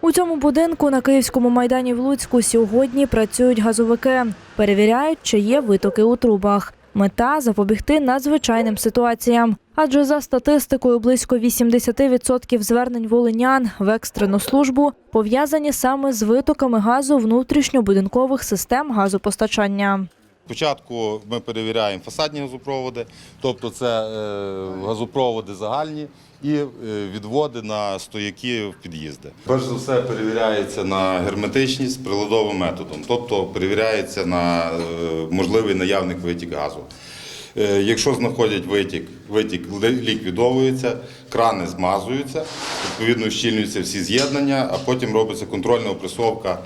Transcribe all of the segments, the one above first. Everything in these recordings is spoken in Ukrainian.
У цьому будинку на Київському майдані в Луцьку сьогодні працюють газовики. Перевіряють, чи є витоки у трубах. Мета запобігти надзвичайним ситуаціям. Адже за статистикою близько 80% звернень волинян в екстрену службу пов'язані саме з витоками газу внутрішньобудинкових систем газопостачання. Спочатку ми перевіряємо фасадні газопроводи, тобто це е, газопроводи загальні і е, відводи на стояки в під'їзди. Перш за все перевіряється на герметичність приладовим методом, тобто перевіряється на е, можливий наявний витік газу. Якщо знаходять витік, витік ліквідовується, крани змазуються, відповідно щільнюються всі з'єднання, а потім робиться контрольна опресовка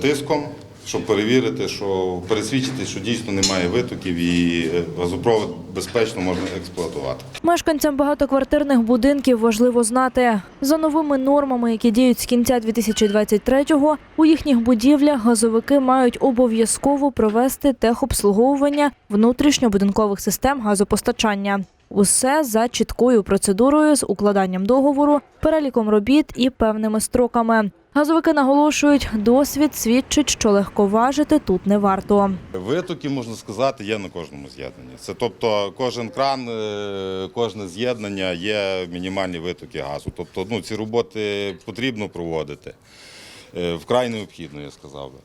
тиском, щоб перевірити, що пересвідчити, що дійсно немає витоків і е, газопровод безпечно можна експлуатувати. Мешканцям багатоквартирних будинків важливо знати, за новими нормами, які діють з кінця 2023-го, у їхніх будівлях газовики мають обов'язково провести техобслуговування внутрішньобудинкових систем газопостачання. Усе за чіткою процедурою з укладанням договору, переліком робіт і певними строками. Газовики наголошують, досвід свідчить, що легковажити тут не варто. Витоки, можна сказати, є на кожному з'єднанні. Це тобто кожен кран, е, кожне з'єднання є мінімальні витоки газу. Тобто ну, ці роботи потрібно проводити. Е, Вкрай необхідно, я сказав би.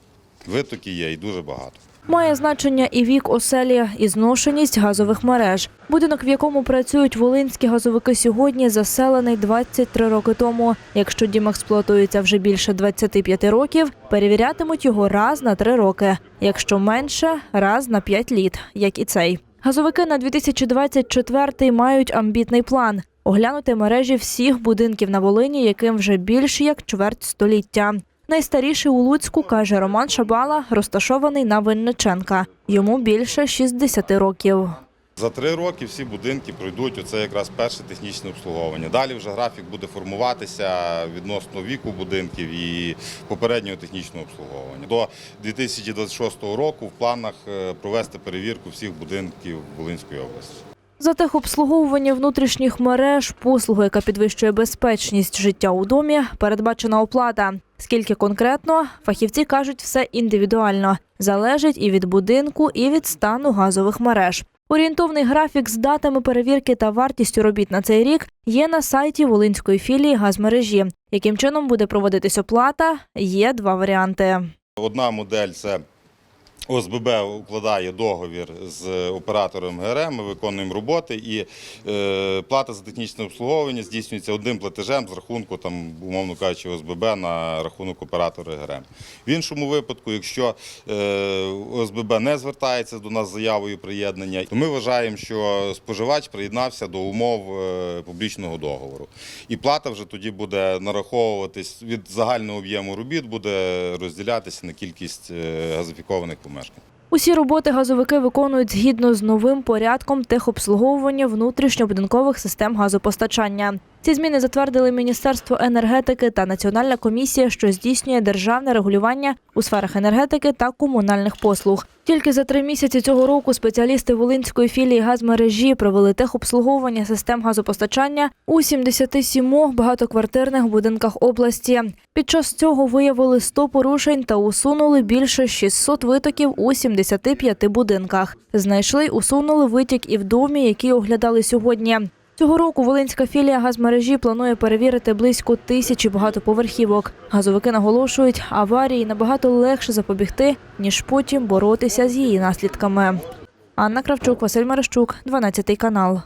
Витоки є і дуже багато. Має значення і вік оселі, і зношеність газових мереж. Будинок, в якому працюють волинські газовики сьогодні, заселений 23 роки тому. Якщо дім експлуатується вже більше 25 років, перевірятимуть його раз на 3 роки. Якщо менше раз на 5 літ, як і цей. Газовики на 2024 мають амбітний план оглянути мережі всіх будинків на Волині, яким вже більш як чверть століття. Найстаріший у Луцьку, каже Роман Шабала, розташований на Винниченка. Йому більше 60 років. За три роки всі будинки пройдуть оце якраз перше технічне обслуговування. Далі вже графік буде формуватися відносно віку будинків і попереднього технічного обслуговування. До 2026 року в планах е, провести перевірку всіх будинків Волинської області. За техобслуговування внутрішніх мереж, послугу, яка підвищує безпечність життя у домі, передбачена оплата. Скільки конкретно, фахівці кажуть, все індивідуально. Залежить і від будинку, і від стану газових мереж. Орієнтовний графік з датами перевірки та вартістю робіт на цей рік є на сайті Волинської філії газмережі. Яким чином буде проводитись оплата? Є два варіанти. Одна модель це ОСББ укладає договір з оператором ГРМ, ми виконуємо роботи і е, плата за технічне обслуговування здійснюється одним платежем з рахунку, там, умовно кажучи, ОСББ на рахунок оператора ГРМ. В іншому випадку, якщо е, ОСББ не звертається до нас з заявою приєднання, то ми вважаємо, що споживач приєднався до умов е, публічного договору. І плата вже тоді буде нараховуватись від загального об'єму робіт, буде розділятися на кількість е, газифікованих помешкань. Усі роботи газовики виконують згідно з новим порядком техобслуговування внутрішньобудинкових систем газопостачання. Ці зміни затвердили Міністерство енергетики та Національна комісія, що здійснює державне регулювання у сферах енергетики та комунальних послуг. Тільки за три місяці цього року спеціалісти Волинської філії газмережі провели техобслуговування систем газопостачання у 77 багатоквартирних будинках області. Під час цього виявили 100 порушень та усунули більше 600 витоків у 75 будинках. Знайшли усунули витік і в домі, який оглядали сьогодні. Цього року Волинська філія газмережі планує перевірити близько тисячі багатоповерхівок. Газовики наголошують, аварії набагато легше запобігти, ніж потім боротися з її наслідками. Анна Кравчук, Василь Мерещук, 12 канал.